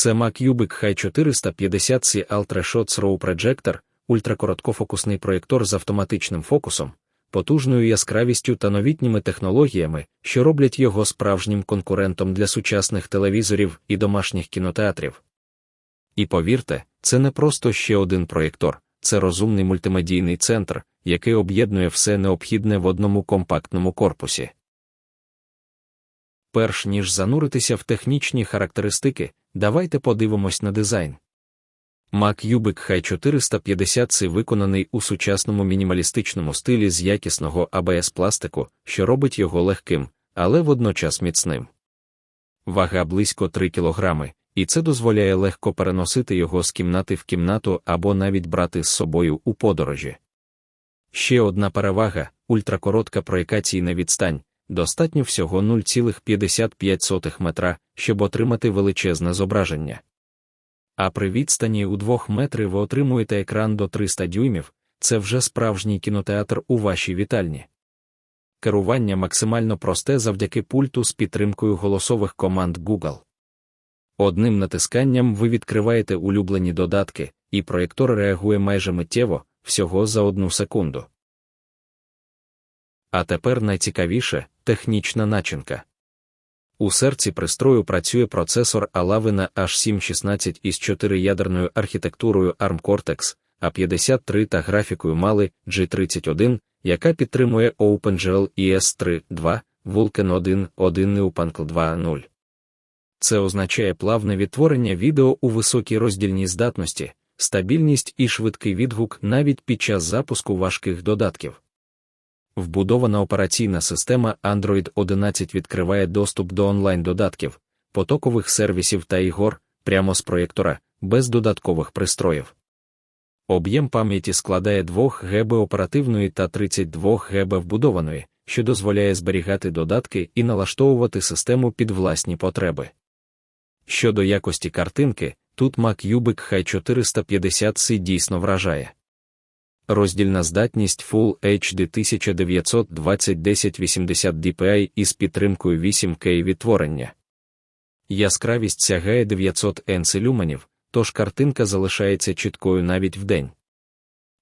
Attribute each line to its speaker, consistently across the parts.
Speaker 1: Це MacCubic High 450C Ultra Shots RAW Projector, ультракороткофокусний проєктор з автоматичним фокусом, потужною яскравістю та новітніми технологіями, що роблять його справжнім конкурентом для сучасних телевізорів і домашніх кінотеатрів. І повірте, це не просто ще один проєктор, це розумний мультимедійний центр, який об'єднує все необхідне в одному компактному корпусі. Перш ніж зануритися в технічні характеристики, давайте подивимось на дизайн. MacCubic High 450 c виконаний у сучасному мінімалістичному стилі з якісного ABS пластику, що робить його легким, але водночас міцним. Вага близько 3 кг, і це дозволяє легко переносити його з кімнати в кімнату або навіть брати з собою у подорожі. Ще одна перевага ультракоротка проєкаційна відстань, достатньо всього 0,55 метра, щоб отримати величезне зображення. А при відстані у 2 метри ви отримуєте екран до 300 дюймів, це вже справжній кінотеатр у вашій вітальні. Керування максимально просте завдяки пульту з підтримкою голосових команд Google. Одним натисканням ви відкриваєте улюблені додатки, і проєктор реагує майже миттєво, всього за одну секунду. А тепер найцікавіше технічна начинка. У серці пристрою працює процесор Alavina H716 із 4-ядерною архітектурою ARM Cortex, A53 та графікою Mali G31, яка підтримує OpenGL ES3 2, Vulkan 1, 1 і Upancle 2.0. Це означає плавне відтворення відео у високій роздільній здатності, стабільність і швидкий відгук навіть під час запуску важких додатків. Вбудована операційна система Android 11 відкриває доступ до онлайн-додатків, потокових сервісів та ігор прямо з проєктора, без додаткових пристроїв. Об'єм пам'яті складає 2 ГБ оперативної та 32 ГБ вбудованої, що дозволяє зберігати додатки і налаштовувати систему під власні потреби. Щодо якості картинки, тут MacCubic High 450 c дійсно вражає. Роздільна здатність Full HD 1920 1080 DPI із підтримкою 8К відтворення. Яскравість сягає 900 Nc люменів, тож картинка залишається чіткою навіть вдень.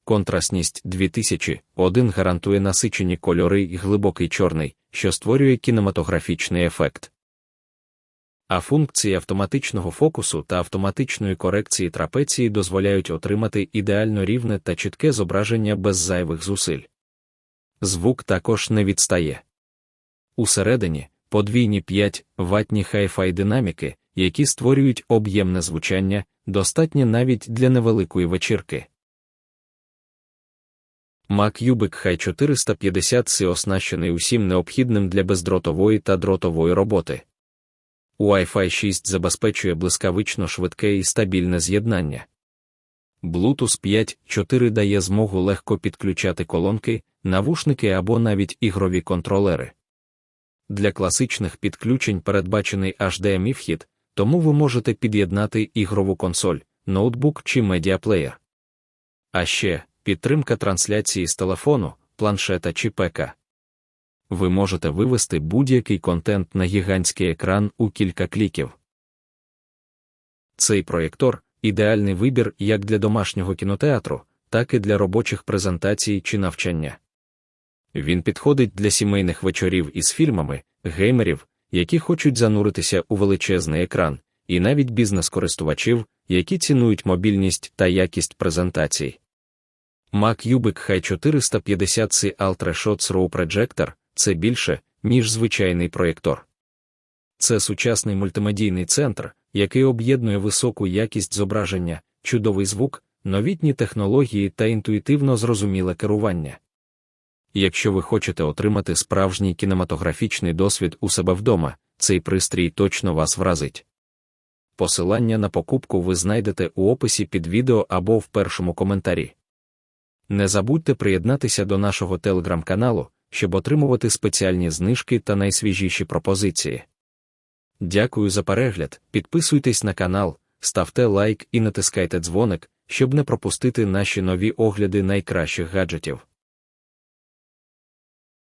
Speaker 1: Контрастність 2000 один гарантує насичені кольори і глибокий чорний, що створює кінематографічний ефект а функції автоматичного фокусу та автоматичної корекції трапеції дозволяють отримати ідеально рівне та чітке зображення без зайвих зусиль. Звук також не відстає. Усередині подвійні 5 ватні хай-фай динаміки, які створюють об'ємне звучання, достатнє навіть для невеликої вечірки. MacCubic High 450 c оснащений усім необхідним для бездротової та дротової роботи. Wi-Fi 6 забезпечує блискавично швидке і стабільне з'єднання. Bluetooth 5.4 дає змогу легко підключати колонки, навушники або навіть ігрові контролери. Для класичних підключень передбачений HDMI вхід, тому ви можете під'єднати ігрову консоль, ноутбук чи медіаплеєр. А ще підтримка трансляції з телефону, планшета чи ПК ви можете вивести будь-який контент на гігантський екран у кілька кліків. Цей проєктор ідеальний вибір як для домашнього кінотеатру, так і для робочих презентацій чи навчання. Він підходить для сімейних вечорів із фільмами, геймерів, які хочуть зануритися у величезний екран, і навіть бізнес-користувачів, які цінують мобільність та якість презентацій. MacCubic High 450 c Ultra Shots RAW Projector це більше, ніж звичайний проєктор. Це сучасний мультимедійний центр, який об'єднує високу якість зображення, чудовий звук, новітні технології та інтуїтивно зрозуміле керування. Якщо ви хочете отримати справжній кінематографічний досвід у себе вдома, цей пристрій точно вас вразить. Посилання на покупку ви знайдете у описі під відео або в першому коментарі. Не забудьте приєднатися до нашого телеграм-каналу, щоб отримувати спеціальні знижки та найсвіжіші пропозиції. Дякую за перегляд, підписуйтесь на канал, ставте лайк і натискайте дзвоник, щоб не пропустити наші нові огляди найкращих гаджетів.